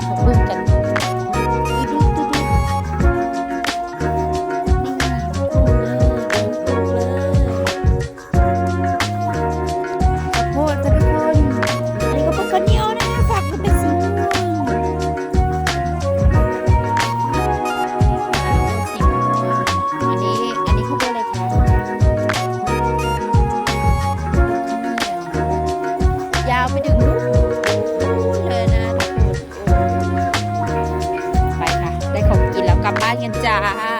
교복을 입겠다. じ。